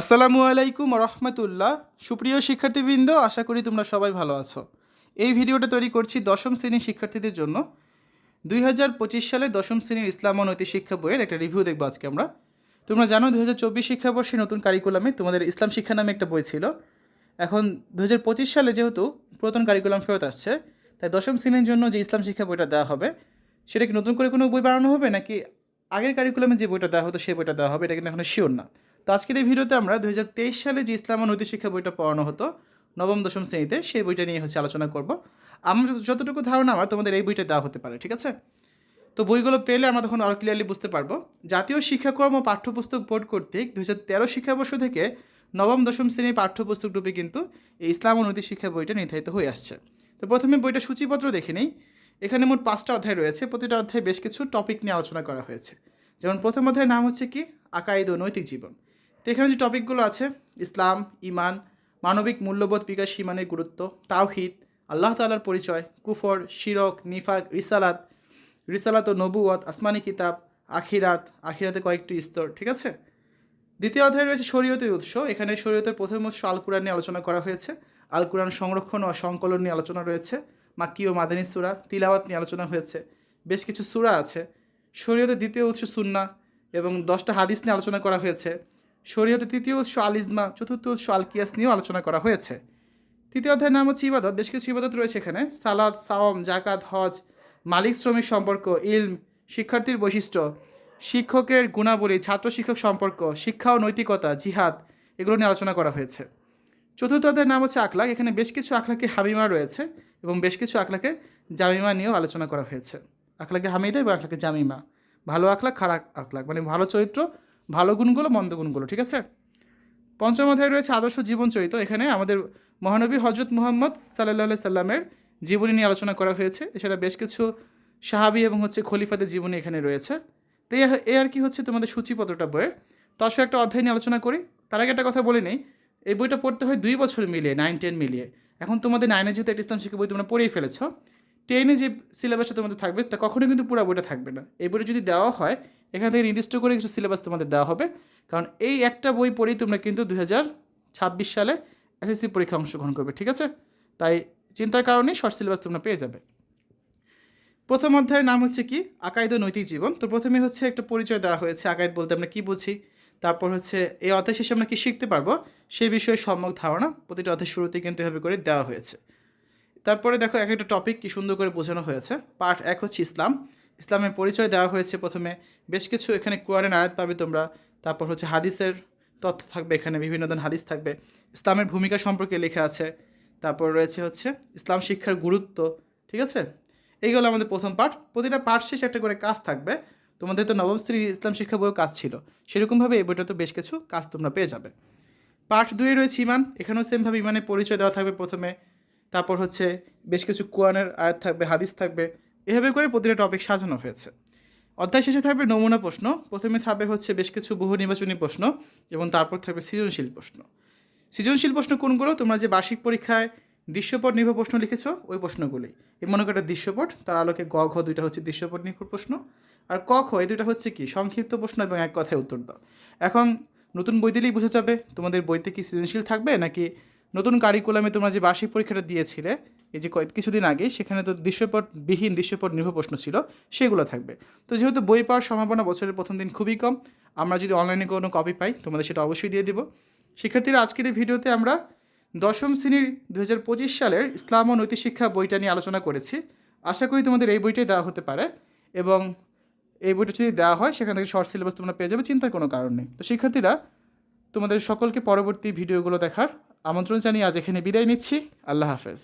আসসালামু আলাইকুম রহমতুল্লাহ। সুপ্রিয় শিক্ষার্থীবৃন্দ, আশা করি তোমরা সবাই ভালো আছো। এই ভিডিওটা তৈরি করছি দশম শ্রেণির শিক্ষার্থীদের জন্য। দুই হাজার পঁচিশ সালে দশম শ্রেণির ইসলাম ও নৈতিক শিক্ষা বইয়ের একটা রিভিউ দেখব আজকে আমরা। তোমরা জানো দু হাজার চব্বিশ শিক্ষাবর্ষে নতুন কারিকুলামে তোমাদের ইসলাম শিক্ষা নামে একটা বই ছিল। এখন দু হাজার পঁচিশ সালে যেহেতু পুরাতন কারিকুলাম ফেরত আসছে, তাই দশম শ্রেণির জন্য যে ইসলাম শিক্ষা বইটা দেওয়া হবে, সেটা কি নতুন করে কোনো বই বানানো হবে, নাকি আগের কারিকুলামে যে বইটা দেওয়া হতো সেই বইটা দেওয়া হবে, এটা কিন্তু এখনও শিওর না। তো আজকের এই ভিডিওতে আমরা দুই হাজার তেইশ সালে যে ইসলাম ও নৈতিক শিক্ষা বইটা পড়ানো হতো, নবম, দশম শ্রেণীতে, সেই বইটা নিয়ে হচ্ছে আলোচনা করব। আমার যতটুকু ধারণা আমার, তোমাদের এই বইটা দেওয়া হতে পারে, ঠিক আছে? তো বইগুলো পেলে আমরা তখন আরও ক্লিয়ারলি বুঝতে পারব। জাতীয় শিক্ষাক্রম ও পাঠ্যপুস্তক বোর্ড কর্তৃক দু হাজার তেরো শিক্ষাবর্ষ থেকে নবম, দশম শ্রেণির পাঠ্যপুস্তক রূপে কিন্তু এই ইসলাম ও নৈতিক শিক্ষা বইটা নির্ধারিত হয়ে আসছে। তো প্রথমে বইটা সূচিপত্র দেখে নেই। এখানে মোট পাঁচটা অধ্যায় রয়েছে। প্রতিটা অধ্যায়ে বেশ কিছু টপিক নিয়ে আলোচনা করা হয়েছে। যেমন প্রথম অধ্যায়ের নাম হচ্ছে কি? আকাইদ ও নৈতিক জীবন। তো এখানে যে টপিকগুলো আছে, ইসলাম, ইমান, মানবিক মূল্যবোধ বিকাশ, ইমানের গুরুত্ব, তাওহিদ, আল্লাহ তাআলার পরিচয়, কুফর, শিরক, নিফাক, রিসালাত রিসালাত ও নবুয়ত আসমানি কিতাব, আখিরাত, আখিরাতে কয়েকটি স্তর, ঠিক আছে? দ্বিতীয় অধ্যায়ে রয়েছে শরীয়তের উৎস, এখানে শরীয়তের প্রথম উৎস আল কুরআন নিয়ে আলোচনা করা হয়েছে। আল কুরআন সংরক্ষণ ও সংকলন নিয়ে আলোচনা রয়েছে। মাক্কি ও মাদানী সুরা তিলাওয়াত নিয়ে আলোচনা হয়েছে। বেশ কিছু সুরা আছে। শরীয়তের দ্বিতীয় উৎস সুন্না এবং দশটা হাদিস নিয়ে আলোচনা করা হয়েছে। শরীয়তের তৃতীয় উৎস আল চতুর্থ উৎস আল কিয়াস নিয়েও আলোচনা করা হয়েছে। তৃতীয় অধ্যায়ের নাম হচ্ছে ইবাদত। বেশ কিছু ইবাদত রয়েছে এখানে। সালাদ সাওম জাকাত হজ, মালিক শ্রমিক সম্পর্ক, ইলম, শিক্ষার্থীর বৈশিষ্ট্য, শিক্ষকের গুণাবলী, ছাত্র শিক্ষক সম্পর্ক, শিক্ষা ও নৈতিকতা, জিহাদ, এগুলো নিয়ে আলোচনা করা হয়েছে। চতুর্থ অধ্যায়ের নাম হচ্ছে আকলাক এখানে বেশ কিছু আখলাকে হামিমা রয়েছে এবং বেশ কিছু আখলাকে জামিমা নিয়েও আলোচনা করা হয়েছে। আখলাকে হামিদা এবং আখলাকে জামিমা। ভালো আকলাক খারাপ আকলাক মানে ভালো চরিত্র ভালো গুণগুলো, মন্দ গুণগুলো, ঠিক আছে? পঞ্চম অধ্যায়ে রয়েছে আদর্শ জীবন চরিত্র এখানে আমাদের মহানবী হজরত মুহাম্মদ সাল্লাহ সাল্লামের জীবনী নিয়ে আলোচনা করা হয়েছে। এছাড়া বেশ কিছু সাহাবি এবং হচ্ছে খলিফাদের জীবনী এখানে রয়েছে। তো এই আর কি হচ্ছে তোমাদের সূচিপত্রটা বইয়ের? দশ একটা অধ্যায় নিয়ে আলোচনা করি। তার আগে একটা কথা বলে নেই। এই বইটা পড়তে হয় দুই বছর মিলিয়ে নাইন টেন মিলিয়ে। এখন তোমাদের নাইনে যেহেতু একটা ইসলাম শিক্ষা বই তোমরা পড়েই ফেলেছো টেনে যে সিলেবাসটা তোমাদের থাকবে, তা কখনোই কিন্তু পুরো বইটা থাকবে না। এই বইটা যদি দেওয়া হয় এখান থেকে নির্দিষ্ট করে কিছু সিলেবাস তোমাদের দেওয়া হবে। কারণ এই একটা বই পড়েই তোমরা কিন্তু দু ছাব্বিশ সালে এসএসসি পরীক্ষা অংশগ্রহণ করবে, ঠিক আছে? তাই চিন্তার কারণেই শর্ট সিলেবাস তোমরা পেয়ে যাবে। প্রথম অধ্যায়ের নাম হচ্ছে কি? আকায়দ নৈতিক জীবন। তো প্রথমে হচ্ছে একটা পরিচয় দেওয়া হয়েছে আকাইদ বলতে আমরা কী বুঝি? তারপর হচ্ছে এই অধ্যায় শেষে আমরা কী শিখতে পারব? সেই বিষয়ে সম্যক ধারণা প্রতিটা অধ্যায় শুরুতে কিন্তু এভাবে করে দেওয়া হয়েছে। তারপরে দেখো এক একটা টপিক কি সুন্দর করে বোঝানো হয়েছে। পার্ট এক হচ্ছে ইসলাম। ইসলামের পরিচয় দেওয়া হয়েছে প্রথমে। বেশ কিছু এখানে কোরআনের আয়াত পাবে তোমরা। তারপর হচ্ছে হাদিসের তথ্য থাকবে এখানে, বিভিন্ন ধরনের হাদিস থাকবে। ইসলামের ভূমিকা সম্পর্কে লেখা আছে। তারপর রয়েছে হচ্ছে ইসলাম শিক্ষার গুরুত্ব, ঠিক আছে? এইগুলো আমাদের প্রথম পাঠ। প্রতিটা পাঠ শেষে একটা করে কাজ থাকবে। তোমাদের তো নবম শ্রেণির ইসলাম শিক্ষা বইও কাজ ছিল। সেরকমভাবে এই বইটা তো বেশ কিছু কাজ তোমরা পেয়ে যাবে। পাঠ দুয়ে রয়েছে ইমান। এখানেও সেমভাবে ইমানের পরিচয় দেওয়া থাকবে প্রথমে। তারপর হচ্ছে বেশ কিছু কোরআনের আয়াত থাকবে, হাদিস থাকবে। এভাবে করে প্রতিটা টপিক সাজানো হয়েছে। অধ্যায় শেষে থাকবে নমুনা প্রশ্ন। প্রথমে থাকবে হচ্ছে বেশ কিছু বহু নির্বাচনী প্রশ্ন এবং তারপর থাকবে সৃজনশীল প্রশ্ন। সৃজনশীল প্রশ্ন কোনগুলো? তোমরা যে বার্ষিক পরীক্ষায় দৃশ্যপট নির্ভর প্রশ্ন লিখেছ, ওই প্রশ্নগুলি। এই মনে করো দৃশ্যপট, তার আলোকে গ, ঘ দুইটা হচ্ছে দৃশ্যপট নির্ভর প্রশ্ন। আর ক, খ, এই দুইটা হচ্ছে কি? সংক্ষিপ্ত প্রশ্ন এবং এক কথায় উত্তর দাও। এখন নতুন বই দিলেই বোঝা যাবে তোমাদের বইতে কি সৃজনশীল থাকবে নাকি নতুন কারিকুলামে তোমরা যে বার্ষিক পরীক্ষাটা দিয়েছিলে এই যে কয়েক কিছুদিন আগে সেখানে তো দৃশ্যপট বিহীন দৃশ্যপট নির্ভর প্রশ্ন ছিল, সেগুলো থাকবে। তো যেহেতু বই পাওয়ার সম্ভাবনা বছরের প্রথম দিন খুবই কম, আমরা যদি অনলাইনে কোনো কপি পাই, তোমাদের সেটা অবশ্যই দিয়ে দিব। শিক্ষার্থীরা, আজকের এই ভিডিওতে আমরা দশম শ্রেণির দু হাজার পঁচিশ সালের ইসলাম ও নৈতিক শিক্ষা বইটা নিয়ে আলোচনা করেছি। আশা করি তোমাদের এই বইটাই দেওয়া হতে পারে এবং এই বইটা যদি দেওয়া হয়, সেখান থেকে শর্ট সিলেবাস তোমরা পেয়ে যাবে, চিন্তার কোনো কারণ নেই। তো শিক্ষার্থীরা, তোমাদের সকলকে পরবর্তী ভিডিওগুলো দেখার আমন্ত্রণ জানিয়ে আজ এখানে বিদায় নিচ্ছি। আল্লাহ হাফেজ।